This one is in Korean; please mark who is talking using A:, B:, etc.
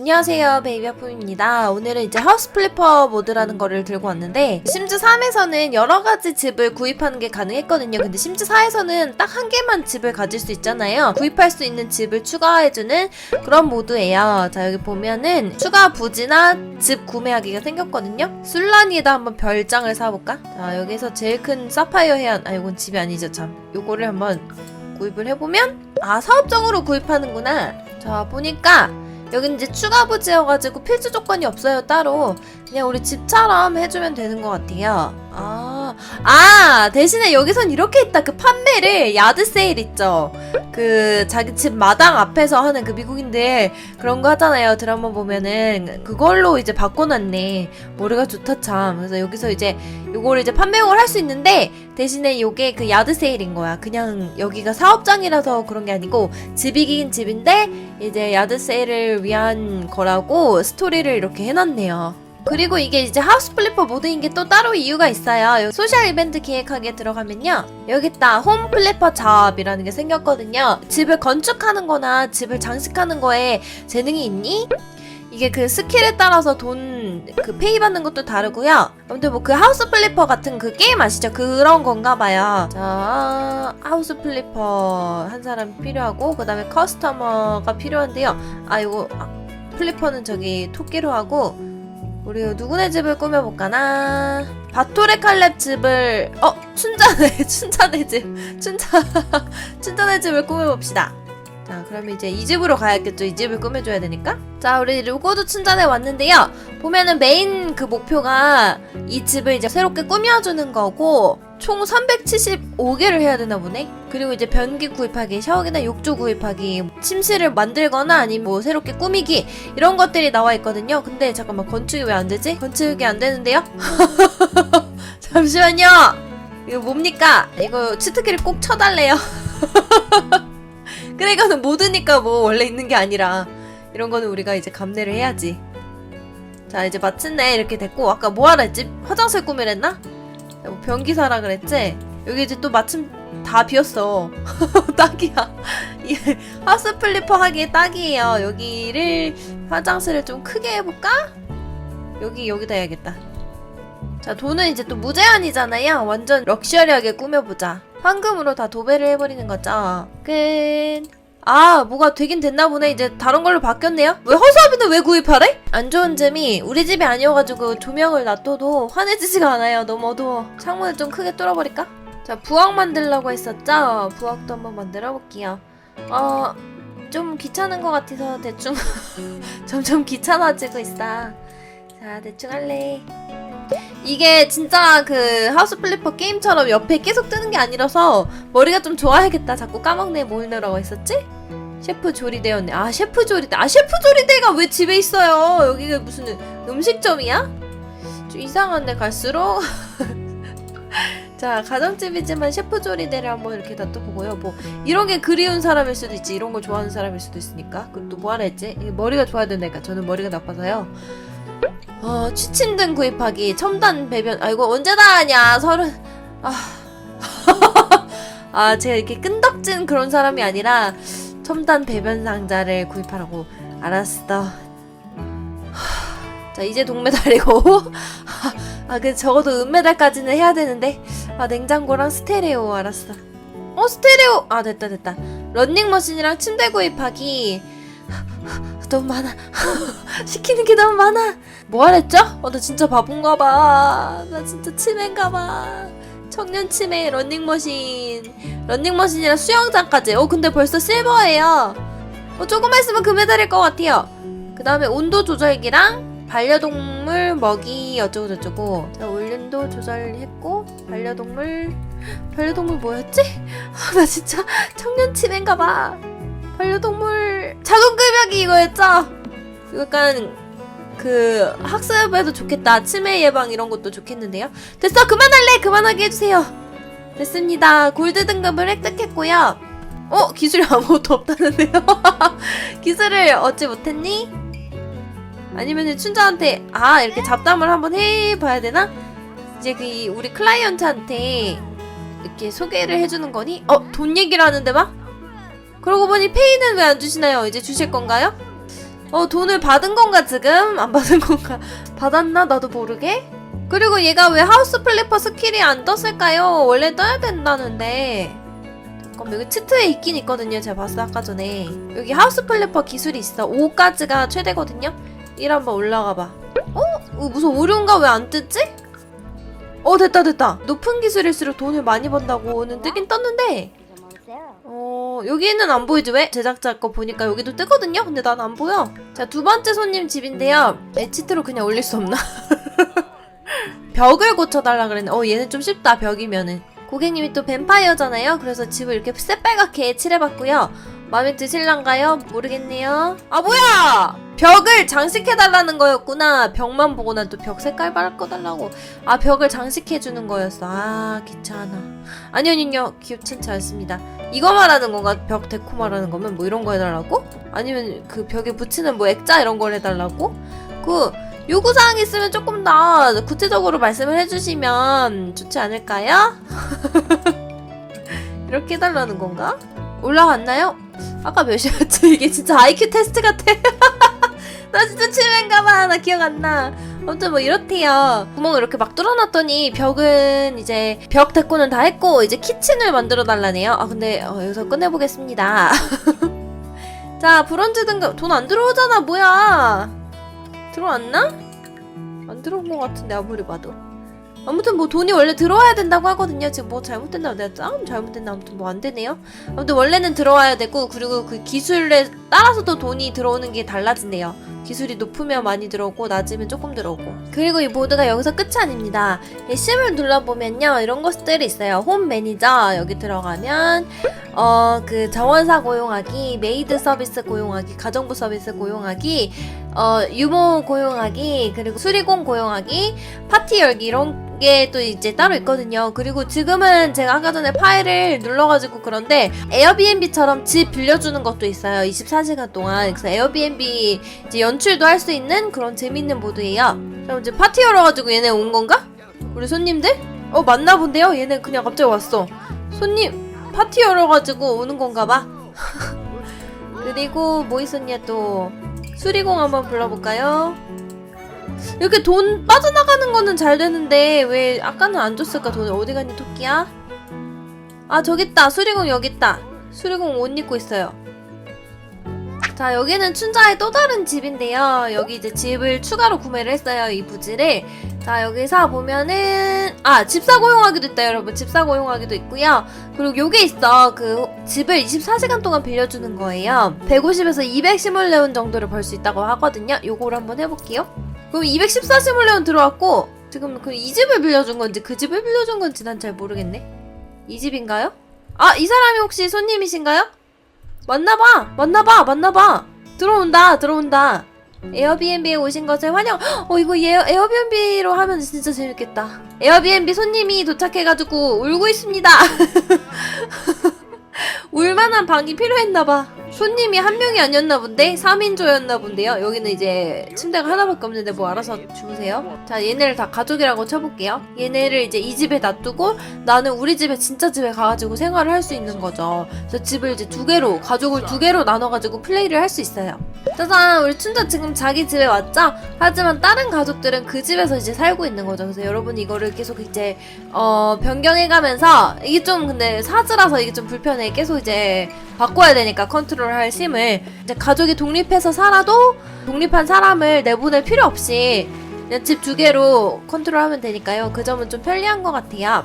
A: 안녕하세요 베이비아품입니다. 오늘은 이제 하우스 플리퍼 모드라는 거를 들고 왔는데 심즈 3에서는 여러 가지 집을 구입하는 게 가능했거든요. 근데 심즈 4에서는 딱 한 개만 집을 가질 수 있잖아요. 구입할 수 있는 집을 추가해주는 그런 모드예요. 자 여기 보면은 추가 부지나 집 구매하기가 생겼거든요. 술라니에다 한번 별장을 사볼까? 자 여기서 제일 큰 사파이어 해안 아 이건 집이 아니죠 참. 요거를 한번 구입을 해보면 아 사업장으로 구입하는구나. 자 보니까 여긴 이제 추가 부지여가지고 필수 조건이 없어요 따로. 그냥 우리 집처럼 해주면 되는 것 같아요. 아, 아 대신에 여기선 이렇게 있다. 그 판매를 야드 세일 있죠 그 자기 집 마당 앞에서 하는 그 미국인들 그런 거 하잖아요. 드라마 보면은. 그걸로 이제 바꿔놨네. 머리가 좋다 참. 그래서 여기서 이제 요거를 이제 판매용을 할 수 있는데 대신에 요게 그 야드 세일인 거야. 그냥 여기가 사업장이라서 그런 게 아니고 집이긴 집인데 이제 야드 세일을 위한 거라고 스토리를 이렇게 해놨네요. 그리고 이게 이제 하우스 플리퍼 모드인 게 또 따로 이유가 있어요. 소셜 이벤트 기획하기에 들어가면요. 여기 있다. 홈 플리퍼 잡이라는 게 생겼거든요. 집을 건축하는 거나 집을 장식하는 거에 재능이 있니? 이게 그 스킬에 따라서 돈 그 페이 받는 것도 다르고요. 아무튼 뭐 그 하우스 플리퍼 같은 그 게임 아시죠? 그런 건가 봐요. 자, 하우스 플리퍼 한 사람 필요하고 그 다음에 커스터머가 필요한데요. 아 이거 아, 플리퍼는 저기 토끼로 하고 우리 누구네 집을 꾸며볼까나? 바토레 칼렙 집을 어 춘자네 춘자네 집. 춘자 춘자네 집을 꾸며봅시다. 자 그러면 이제 이 집으로 가야겠죠. 이 집을 꾸며줘야 되니까. 자 우리 로고도 춘자네 왔는데요. 보면은 메인 그 목표가 이 집을 이제 새롭게 꾸며주는 거고 총 375개를 해야 되나 보네. 그리고 이제 변기 구입하기, 샤워기나 욕조 구입하기, 침실을 만들거나 아니면 뭐 새롭게 꾸미기 이런 것들이 나와 있거든요. 근데 잠깐만 건축이 왜 안 되지? 건축이 안 되는데요? 잠시만요. 이거 뭡니까? 이거 치트키를 꼭 쳐달래요. 그래 이거는 모드니까 뭐 원래 있는 게 아니라 이런 거는 우리가 이제 감내를 해야지. 자 이제 마침내 이렇게 됐고 아까 뭐 하라 했지? 화장실 꾸미랬나? 뭐 변기 사라 그랬지? 여기 이제 또 마침 다 비었어. 딱이야. 이 하우스 플리퍼 하기에 딱이에요. 여기를 화장실을 좀 크게 해볼까? 여기 여기다 해야겠다. 자 돈은 이제 또 무제한이잖아요. 완전 럭셔리하게 꾸며보자. 황금으로 다 도배를 해버리는 거죠. 끝. 아, 뭐가 되긴 됐나 보네. 이제 다른 걸로 바뀌었네요. 왜 허수아비는 왜 구입하래? 안 좋은 점이 우리 집이 아니어가지고 조명을 놔둬도 환해지지가 않아요. 너무 어두워. 창문을 좀 크게 뚫어버릴까? 자, 부엌 만들려고 했었죠? 부엌도 한번 만들어 볼게요. 어, 좀 귀찮은 것 같아서 대충 점점 귀찮아지고 있어. 자, 대충 할래. 이게 진짜 그 하우스 플리퍼 게임처럼 옆에 계속 뜨는 게 아니라서 머리가 좀 좋아야겠다. 자꾸 까먹네 뭘 넣으라고 했었지? 셰프 조리대였네. 아 셰프 조리대. 아 셰프 조리대가 왜 집에 있어요? 여기가 무슨 음식점이야? 좀 이상한데 갈수록 자 가정집이지만 셰프 조리대를 한번 이렇게 놔둬보고요. 뭐 이런 게 그리운 사람일 수도 있지. 이런 걸 좋아하는 사람일 수도 있으니까. 그럼 또뭐 하라 했지? 머리가 좋아야 된다니까. 저는 머리가 나빠서요. 어, 취침등 구입하기, 첨단 배변, 아, 이거 언제 다 하냐, 서른, 아. 아, 제가 이렇게 끈덕진 그런 사람이 아니라, 첨단 배변 상자를 구입하라고. 알았어. 자, 이제 동메달이고. 아, 그, 적어도 은메달까지는 해야 되는데. 아, 냉장고랑 스테레오, 알았어. 어, 스테레오! 아, 됐다, 됐다. 런닝머신이랑 침대 구입하기. 너무 많아. 시키는 게 너무 많아. 뭐 하랬죠? 어, 나 진짜 바본가 봐. 나 진짜 치매인가 봐. 청년 치매 런닝머신. 런닝머신이랑 수영장까지. 어, 근데 벌써 실버예요. 어, 조금만 있으면 금메달일 것 같아요. 그 다음에 온도 조절기랑 반려동물 먹이 어쩌고저쩌고. 자, 온도 조절했고, 반려동물. 반려동물 뭐였지? 아, 나 진짜 청년 치매인가 봐. 반려동물 자동급여기 이거였죠? 약간 그 학습에도 좋겠다 치매 예방 이런 것도 좋겠는데요 됐어 그만할래 그만하게 해주세요 됐습니다 골드 등급을 획득했고요 어 기술이 아무것도 없다는데요 기술을 얻지 못했니? 아니면 춘자한테 아 이렇게 잡담을 한번 해봐야 되나? 이제 그 이- 우리 클라이언트한테 이렇게 소개를 해주는 거니? 어 돈 얘기를 하는데 막? 그러고 보니 페이는 왜 안 주시나요? 이제 주실 건가요? 어 돈을 받은 건가 지금? 안 받은 건가? 받았나? 나도 모르게? 그리고 얘가 왜 하우스 플리퍼 스킬이 안 떴을까요? 원래 떠야 된다는데 잠깐 여기 치트에 있긴 있거든요 제가 봤어 아까 전에 여기 하우스 플리퍼 기술이 있어 5까지가 최대거든요 1 한번 올라가 봐 어? 어 무슨 오류인가 왜 안 뜨지? 어 됐다 됐다 높은 기술일수록 돈을 많이 번다고는 뜨긴 떴는데 어 여기는 안 보이지? 왜? 제작자 거 보니까 여기도 뜨거든요? 근데 난 안 보여. 자 두 번째 손님 집인데요. 에치트로 그냥 올릴 수 없나? 벽을 고쳐달라 그랬네 어 얘는 좀 쉽다 벽이면은. 고객님이 또 뱀파이어잖아요. 그래서 집을 이렇게 새빨갛게 칠해봤고요. 마음에 드실란가요? 모르겠네요. 아 뭐야 벽을 장식해달라는 거였구나 벽만 보고 난 또 벽 색깔 바꿔달라고 아 벽을 장식해주는 거였어 아 귀찮아 아니요 아니요 귀찮지 않습니다 이거 말하는 건가? 벽 데코 말하는 거면 뭐 이런 거 해달라고? 아니면 그 벽에 붙이는 뭐 액자 이런 걸 해달라고? 그 요구사항 있으면 조금 더 구체적으로 말씀을 해주시면 좋지 않을까요? 이렇게 해달라는 건가? 올라갔나요? 아까 몇이었지? 이게 진짜 IQ 테스트 같아. 나 진짜 치매인가봐. 나 기억 안 나. 아무튼 뭐 이렇대요. 구멍을 이렇게 막 뚫어놨더니 벽은 이제 벽 데코는 다 했고 이제 키친을 만들어 달라네요. 아 근데 어, 여기서 끝내보겠습니다. 자 브론즈 등급 돈 안 들어오잖아 뭐야? 들어왔나? 안 들어온 것 같은데 아무리 봐도. 아무튼 뭐 돈이 원래 들어와야 된다고 하거든요. 지금 뭐 잘못됐나 내가 좀 잘못됐나 아무튼 뭐 안 되네요. 아무튼 원래는 들어와야 되고 그리고 그 기술에 따라서도 돈이 들어오는 게 달라진대요. 기술이 높으면 많이 들어오고 낮으면 조금 들어오고. 그리고 이 보드가 여기서 끝이 아닙니다. 이 C을 눌러보면요 이런 것들이 있어요. 홈 매니저 여기 들어가면 어 그 정원사 고용하기, 메이드 서비스 고용하기, 가정부 서비스 고용하기, 어 유모 고용하기, 그리고 수리공 고용하기, 파티 열기 이런 게 또 이제 따로 있거든요. 그리고 지금은 제가 아까 전에 파일을 눌러가지고 그런데 에어비앤비처럼 집 빌려주는 것도 있어요. 24시간 동안. 그래서 에어비앤비 이제 연출도 할 수 있는 그런 재밌는 모드예요. 그럼 이제 파티 열어가지고 얘네 온 건가? 우리 손님들? 어 맞나 본데요? 얘네 그냥 갑자기 왔어. 손님 파티 열어가지고 오는 건가 봐. 그리고 뭐 있었냐 또 수리공 한번 불러볼까요? 이렇게 돈 빠져나가는 거는 잘 되는데 왜 아까는 안 줬을까? 돈을 어디 갔니 토끼야? 아 저기 있다. 수리공 여기 있다. 수리공 옷 입고 있어요. 자 여기는 춘자의 또 다른 집인데요. 여기 이제 집을 추가로 구매를 했어요 이 부지를 자 여기서 보면은 아 집사 고용하기도 있다 여러분. 집사 고용하기도 있고요. 그리고 요게 있어. 그 집을 24시간 동안 빌려주는 거예요. 150에서 200 시뮬레온 정도를 벌 수 있다고 하거든요. 요거를 한번 해볼게요. 그럼 214 시뮬레온 들어왔고 지금 그 이 집을 빌려준 건지 그 집을 빌려준 건지 난 잘 모르겠네. 이 집인가요? 아 이 사람이 혹시 손님이신가요? 맞나봐. 맞나봐. 맞나봐. 들어온다. 들어온다 에어비앤비에 오신 것을 환영. 어 이거 에어, 에어비앤비로 하면 진짜 재밌겠다. 에어비앤비 손님이 도착해가지고 울고 있습니다. 울만한 방이 필요했나봐 손님이 한 명이 아니었나 본데 3인조였나 본데요. 여기는 이제 침대가 하나밖에 없는데 뭐 알아서 주무세요. 자 얘네를 다 가족이라고 쳐볼게요. 얘네를 이제 이 집에 놔두고 나는 우리 집에 진짜 집에 가가지고 생활을 할 수 있는 거죠. 그래서 집을 이제 두 개로 가족을 두 개로 나눠가지고 플레이를 할 수 있어요. 짜잔! 우리 춘자 지금 자기 집에 왔죠? 하지만 다른 가족들은 그 집에서 이제 살고 있는 거죠. 그래서 여러분 이거를 계속 이제 어 변경해가면서 이게 좀 근데 사즈라서 이게 좀 불편해. 계속 이제 바꿔야 되니까 컨트롤 할 심을 이제 가족이 독립해서 살아도 독립한 사람을 내보낼 필요 없이 집 두 개로 컨트롤하면 되니까요. 그 점은 좀 편리한 것 같아요